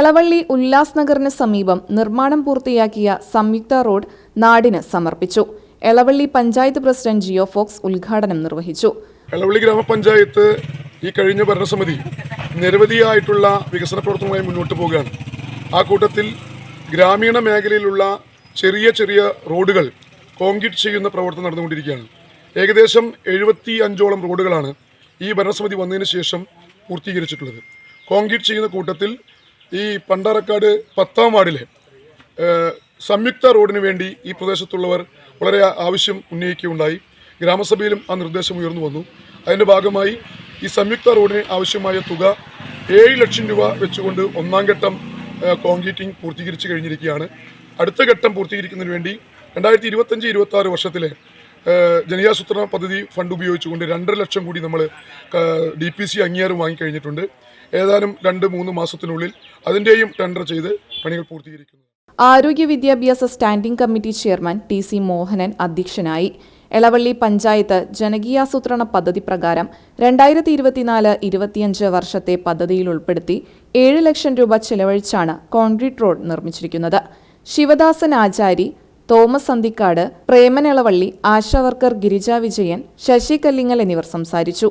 എളവള്ളി ഉല്ലാസ് നഗറിന് സമീപം നിർമ്മാണം പൂർത്തിയാക്കിയ സംയുക്ത റോഡ് നാടിന് സമർപ്പിച്ചു. എളവള്ളി പഞ്ചായത്ത് പ്രസിഡന്റ് ജിയോ ഫോക്സ് ഉദ്ഘാടനം നിർവഹിച്ചു. എളവള്ളി ഗ്രാമപഞ്ചായത്ത് ഈ കഴിഞ്ഞ ഭരണസമിതി നിരവധിയായിട്ടുള്ള വികസന പ്രവർത്തനങ്ങളുമായി മുന്നോട്ട് പോവുകയാണ്. ആ കൂട്ടത്തിൽ ഗ്രാമീണ മേഖലയിലുള്ള ചെറിയ ചെറിയ റോഡുകൾ കോൺക്രീറ്റ് ചെയ്യുന്ന പ്രവർത്തനം നടന്നുകൊണ്ടിരിക്കുകയാണ്. ഏകദേശം എഴുപത്തി അഞ്ചോളം റോഡുകളാണ് ഈ ഭരണസമിതി വന്നതിന് ശേഷം പൂർത്തീകരിച്ചിട്ടുള്ളത്. കോൺക്രീറ്റ് ചെയ്യുന്ന കൂട്ടത്തിൽ ഈ പണ്ടാരക്കാട് പത്താം വാർഡിലെ സംയുക്ത റോഡിന് വേണ്ടി ഈ പ്രദേശത്തുള്ളവർ വളരെ ആവശ്യം ഉന്നയിക്കുകയുണ്ടായി. ഗ്രാമസഭയിലും ആ നിർദ്ദേശം ഉയർന്നു വന്നു. അതിന്റെ ഭാഗമായി ഈ സംയുക്ത റോഡിന് ആവശ്യമായ തുക ഏഴ് ലക്ഷം രൂപ വെച്ചുകൊണ്ട് ഒന്നാം ഘട്ടം കോൺക്രീറ്റിംഗ് പൂർത്തീകരിച്ച് കഴിഞ്ഞിരിക്കുകയാണ്. അടുത്ത ഘട്ടം പൂർത്തീകരിക്കുന്നതിന് വേണ്ടി രണ്ടായിരത്തി ഇരുപത്തഞ്ച് ഇരുപത്തി വർഷത്തിലെ ഏഹ് ജനകീയാസൂത്രണ പദ്ധതി ഫണ്ട് ഉപയോഗിച്ചുകൊണ്ട് രണ്ടര ലക്ഷം കൂടി നമ്മൾ ഡി പി സി അംഗീകാരം വാങ്ങിക്കഴിഞ്ഞിട്ടുണ്ട്. ഏതാനും രണ്ട് മൂന്ന് മാസത്തിനുള്ളിൽ അതിന്റെയും ടെൻഡർ ചെയ്ത് പണികൾ പൂർത്തീകരിക്കുന്നു. ആരോഗ്യ വിദ്യാഭ്യാസ standing committee chairman T C Mohanan അധ്യക്ഷനായി. എളവള്ളി പഞ്ചായത്ത് ജനകീയാസൂത്രണ പദ്ധതി പ്രകാരം രണ്ടായിരത്തി ഇരുപത്തിനാല് ഇരുപത്തിയഞ്ച് വർഷത്തെ പദ്ധതിയിൽ ഉൾപ്പെടുത്തി ഏഴ് ലക്ഷം രൂപ ചെലവഴിച്ചാണ് കോൺക്രീറ്റ് റോഡ് നിർമ്മിച്ചിരിക്കുന്നത്. ശിവദാസൻ ആചാരി തോമസ് അന്തിക്കാട് പ്രേമനിളവള്ളി ആശാവർക്കർ ഗിരിജ വിജയൻ ശശി കല്ലിങ്ങൽ എന്നിവർ സംസാരിച്ചു.